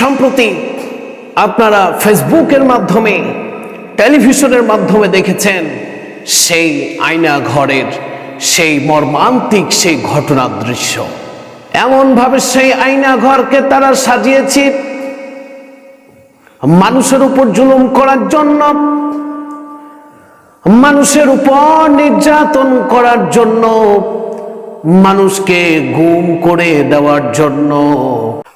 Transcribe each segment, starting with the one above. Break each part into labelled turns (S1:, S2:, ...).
S1: সম্প্রতি আপনারা ফেসবুকের মাধ্যমে, টেলিভিশনের মাধ্যমে দেখেছেন সেই আয়না ঘরের সেই মর্মান্তিক সেই ঘটনার দৃশ্য। এমনভাবে সেই আয়না ঘরকে তারা সাজিয়েছে। মানুষের উপর জুলুম করার জন্য, মানুষের উপর নির্যাতন করার জন্য, মানুষকে গুম করে দেওয়ার জন্য।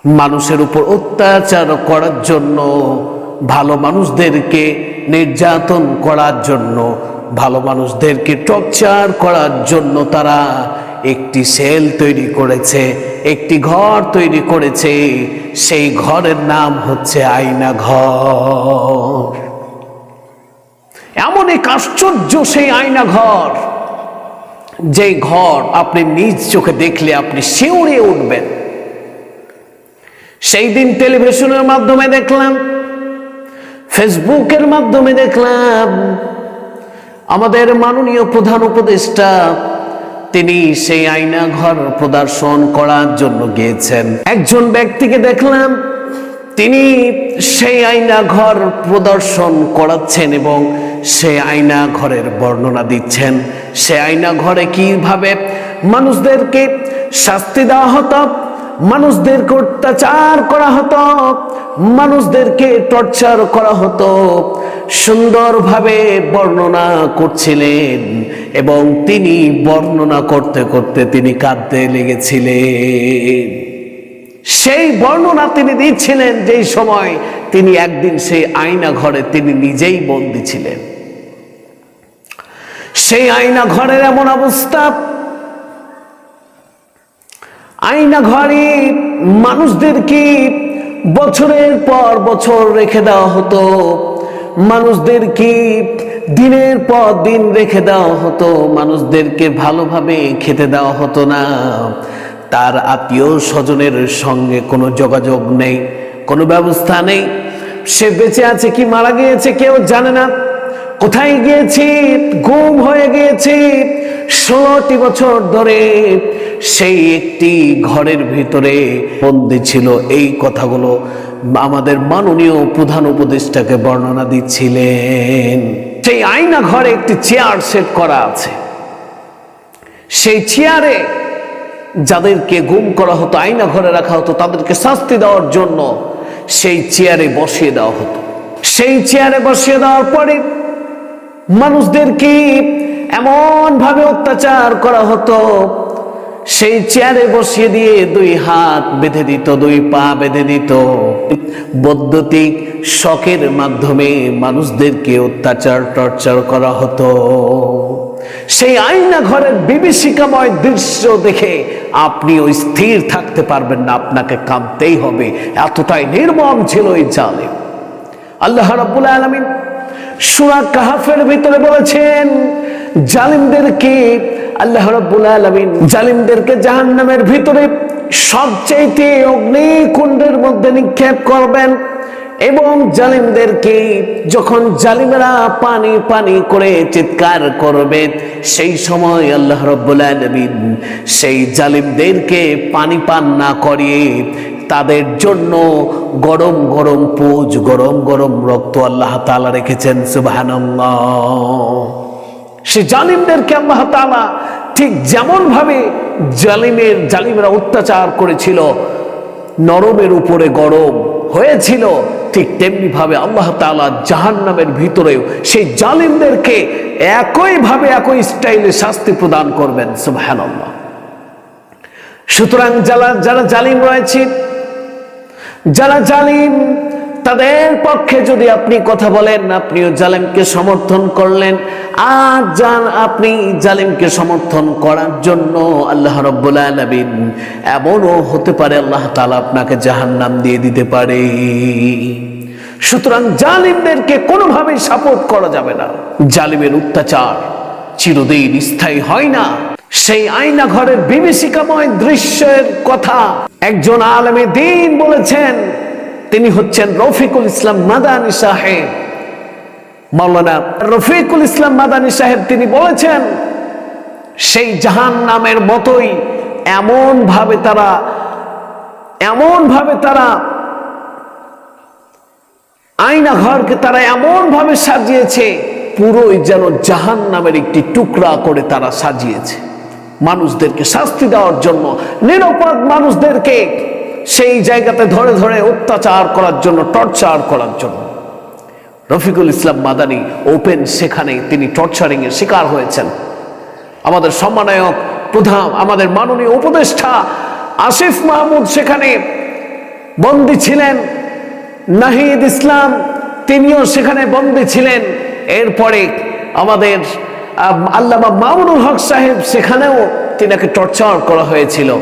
S1: মানুষের উপর অত্যাচার করার জন্য, ভালো মানুষদেরকে নির্যাতন করার জন্য, ভালো মানুষদেরকে টর্চার করার জন্য তারা একটি সেল তৈরি করেছে, একটি ঘর তৈরি করেছে। সেই ঘরের নাম হচ্ছে আয়না ঘর। এমন এক আশ্চর্য সেই আয়না ঘর যে ঘর আপনি নিজ চোখে দেখলে আপনি শিউরে উঠবেন। সেই দিন টেলিভিশনের মাধ্যমে দেখলাম, ফেসবুকের মাধ্যমে দেখলাম, আমাদের মাননীয় প্রধান উপদেষ্টা, তিনি সেই আয়না ঘর প্রদর্শন করার জন্য গিয়েছেন। একজন ব্যক্তিকে দেখলাম, তিনি সেই আয়না ঘর প্রদর্শন করাচ্ছেন এবং সেই আয়না ঘরের বর্ণনা দিচ্ছেন। সে আয়না ঘরে কীভাবে মানুষদেরকে শাস্তি দেওয়া হতো মানুষদেরকে অত্যাচার করা হতো, মানুষদেরকে টর্চার করা হতো, সুন্দরভাবে বর্ণনা করছিলেন এবং তিনি বর্ণনা করতে করতে তিনি কাঁদতে লেগেছিলেন। সেই বর্ণনা তিনি দিচ্ছিলেন যেই সময় তিনি একদিন সেই আয়না ঘরে তিনি নিজেই বন্দী ছিলেন। সেই আয়না ঘরের এমন অবস্থা আয়না ঘরে মানুষদেরকে বছরের পর বছর রেখে দেওয়া হতো। মানুষদেরকে দিনের পর দিন রেখে দেওয়া হতো। মানুষদেরকে ভালোভাবে খেতে দেওয়া হতো না। তার আত্মীয় স্বজনের সঙ্গে কোনো যোগাযোগ নেই, কোনো ব্যবস্থা নেই। সে বেঁচে আছে কি মারা গিয়েছে কেউ জানে না। কোথায় গিয়েছে? গুম হয়ে গিয়েছি। ষোলোটি বছর ধরে সেই একটি ঘরের ভিতরে বন্দি ছিল। এই কথাগুলো আমাদের মাননীয় প্রধান উপদেষ্টাকে বর্ণনা দিচ্ছিলেন। সেই আয়না ঘরে একটি চেয়ার সেট করা আছে। সেই চেয়ারে যাদেরকে গুম করা হতো, আয়না ঘরে রাখা হতো, তাদেরকে শাস্তি দেওয়ার জন্য সেই চেয়ারে বসিয়ে দেওয়া হতো। সেই চেয়ারে বসিয়ে দেওয়ার পরে মানুষদেরকে এমন ভাবে অত্যাচার করা হতো। সেই চেয়ারে বসিয়ে দিয়ে দুই হাত বেঁধে দিত, দুই পা বেঁধে দিত। বৈদ্যুতিক শখের মাধ্যমে মানুষদেরকে অত্যাচার, টর্চার করা হতো। সেই আয়না ঘরের বিভীষিকাময় দৃশ্য দেখে আপনি ওই স্থির থাকতে পারবেন না, আপনাকে কাঁদতেই হবে। এতটাই নির্মম ছিল এই জালে আল্লাহ রাব্বুল আলামিন সূরা কাহাফের ভিতরে বলেছেন জালিমদেরকে আল্লাহ রাব্বুল আলামিন জালিমদেরকে জাহান্নামের ভিতরে সবচেয়ে অগ্নিকুণ্ডের মধ্যে নিক্ষেপ করবেন এবং জালিমদেরকে যখন জালিমেরা পানি পানি করে চিৎকার করবে, সেই সময় আল্লাহ রব্বুল সেই জালিমদেরকে পানি পান না করিয়ে তাদের জন্য গরম গরম পুজ, গরম গরম রক্ত আল্লাহ তাআলা রেখেছেন, সুবহানাল্লাহ। সে জালিমদেরকে আল্লাহ তাআলা ঠিক যেমন ভাবে জালিমের, জালিমরা অত্যাচার করেছিল, নরমের উপরে গরম হয়েছিল, ঠিক তেমনি ভাবে আল্লাহ তাআলা জাহান্নামের ভিতরেও সেই জালিমদেরকে একই ভাবে একই স্টাইলে শাস্তি প্রদান করবেন, সুবহানাল্লাহ। সুতরাং যারা যারা জালিম রয়েছে, যারা জালিম তাদের পক্ষে যদি আপনি কথা বলেন, আপনিও জালিমকে সমর্থন করলেন। আর যান আপনি জালিমকে সমর্থন করার জন্য আল্লাহ রব্বুল আলামিন এমনও হতে পারে, আল্লাহ তাআলা আপনাকে জাহান্নাম দিয়ে দিতে পারে। সুতরাং জালিমদেরকে কোনোভাবেই সাপোর্ট করা যাবে না। জালিমের অত্যাচার চিরদিন স্থায়ী হয় না। সেই আয়না ঘরের বিভীষিকাময় দৃশ্যের কথা একজন আলমে দিন বলেছেন তিনি হচ্ছেন রফিকুল ইসলাম মাদানী সাহেব। মৌলানা রফিকুল ইসলাম মাদানী সাহেব তিনি বলেছেন, সেই জাহান নামের মতোই এমন ভাবে তারা এমন ভাবে তারা আয়না ঘরকে তারা এমন ভাবে সাজিয়েছে, পুরোই যেন জাহান নামের একটি টুকরা করে তারা সাজিয়েছে। মানুষদেরকে শাস্তি দেওয়ার জন্য, নিরপরাধ মানুষদেরকে সেই জায়গাতে ধরে ধরে অত্যাচার করার জন্য টর্চার করার জন্য। রফিকুল ইসলাম মাদানি ওপেন সেখানে তিনি টর্চারিং এর শিকার হয়েছেন। আমাদের সম্মানায়ক প্রধান আমাদের মাননীয় উপদেষ্টা আসিফ মাহমুদ সেখানে বন্দী ছিলেন। নাহিদ ইসলাম তিনিও সেখানে বন্দী ছিলেন। এরপরে আমাদের আম, আল্লামা মামুনুল হক সাহেব সেখানেও তিনাকে টর্চার করা হয়েছিল।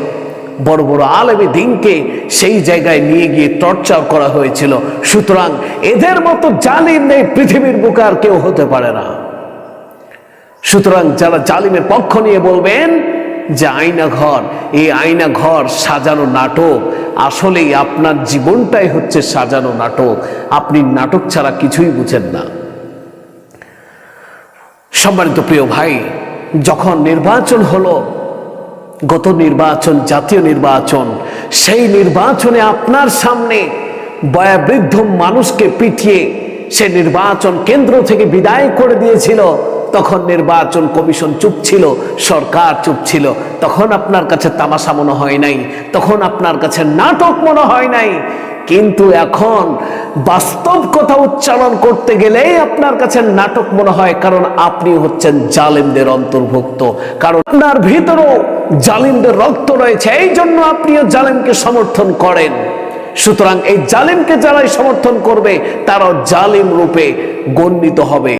S1: বড় বড় আলেমী দিনকে সেই জায়গায় নিয়ে গিয়ে টর্চার করা হয়েছিল। সুতরাং এদের মতো জালিম নেই, পৃথিবীর বুকে আর কেউ হতে পারে না। সুতরাং যারা জালিমের পক্ষ নিয়ে বলবেন যে আয়না ঘর এই আয়না ঘর সাজানো নাটক, আসলেই আপনার জীবনটাই হচ্ছে সাজানো নাটক। আপনি নাটক ছাড়া কিছুই বুঝেন না। সম্মানিত প্রিয় ভাই, যখন নির্বাচন হলো গত নির্বাচন, জাতীয় নির্বাচন, সেই নির্বাচনে আপনার সামনে বয়াবৃদ্ধ মানুষকে পিটিয়ে সে নির্বাচন কেন্দ্র থেকে বিদায় করে দিয়েছিল। তখন নির্বাচন কমিশন চুপ ছিল, সরকার চুপ ছিল। তখন আপনার কাছে তামাশা মনে হয় নাই, তখন আপনার কাছে নাটক মনে হয় নাই। কিন্তু এখন বাস্তব কথা উচ্চারণ করতে গেলেই আপনার কাছে নাটক মনে হয়, কারণ আপনি হচ্ছেন জালিমদের অন্তর্ভুক্ত। কারণ আপনার ভিতরেও জালিমদের রক্ত রয়েছে এই জন্য আপনিও জালিমকে সমর্থন করেন। সুতরাং এই জালিমকে যারাই সমর্থন করবে, তারাও জালিম রূপে গণ্যিত হবে।